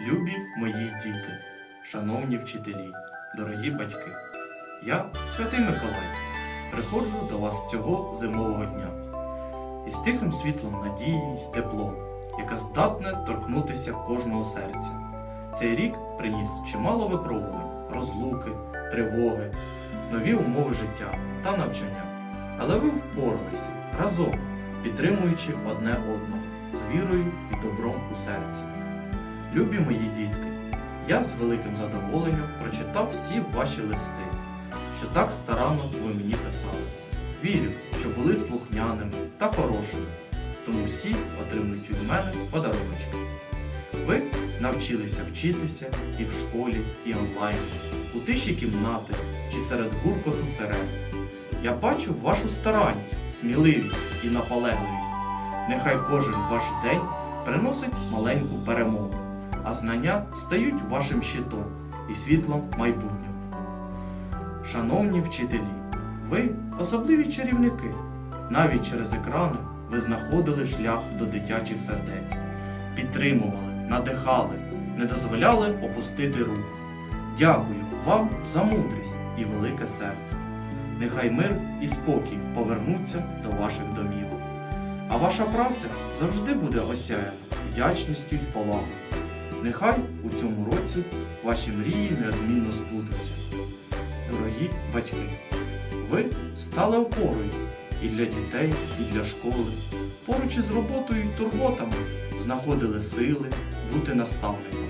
Любі мої діти, шановні вчителі, дорогі батьки, я, святий Миколай, приходжу до вас цього зимового дня із тихим світлом надії й теплом, яке здатне торкнутися кожного серця. Цей рік приніс чимало випробувань, розлуки, тривоги, нові умови життя та навчання. Але ви впоралися разом, підтримуючи одне одного з вірою і добром у серці. Любі мої дітки, я з великим задоволенням прочитав всі ваші листи, що так старанно ви мені писали. Вірю, що були слухняними та хорошими, тому всі отримують від мене подаруночки. Ви навчилися вчитися і в школі, і онлайн, у тиші кімнати чи серед гуркоту сирен. Я бачу вашу старанність, сміливість і наполегливість. Нехай кожен ваш день приносить маленьку перемогу, а знання стають вашим щитом і світлом майбутнього. Шановні вчителі, ви особливі чарівники. Навіть через екрани ви знаходили шлях до дитячих сердець, підтримували, надихали, не дозволяли опустити руку. Дякую вам за мудрість і велике серце. Нехай мир і спокій повернуться до ваших домівок. А ваша праця завжди буде осяяна вдячністю й повагою. Нехай у цьому році ваші мрії неодмінно збудуться. Дорогі батьки, ви стали опорою і для дітей, і для школи. Поруч із роботою і турботами знаходили сили бути наставниками.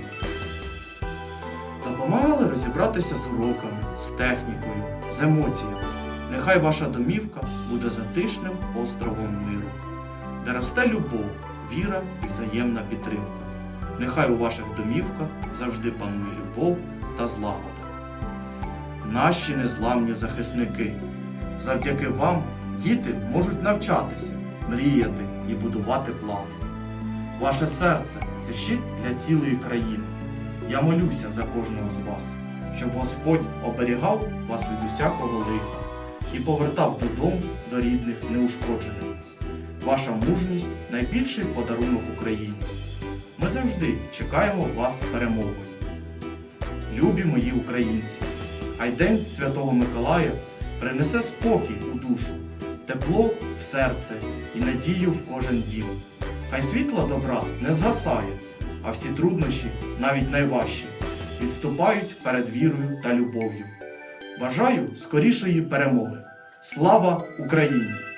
Допомагали розібратися з уроками, з технікою, з емоціями. Нехай ваша домівка буде затишним островом миру, де росте любов, віра і взаємна підтримка. Нехай у ваших домівках завжди панує любов та злагода. Наші незламні захисники. Завдяки вам діти можуть навчатися, мріяти і будувати плани. Ваше серце це щит для цілої країни. Я молюся за кожного з вас, щоб Господь оберігав вас від усякого лиха і повертав додому до рідних неушкодженим. Ваша мужність найбільший подарунок Україні. Ми завжди чекаємо вас з перемогою. Любі мої українці, хай День Святого Миколая принесе спокій у душу, тепло в серце і надію в кожен дім. Хай світла добра не згасає, а всі труднощі, навіть найважчі, відступають перед вірою та любов'ю. Бажаю скорішої перемоги. Слава Україні!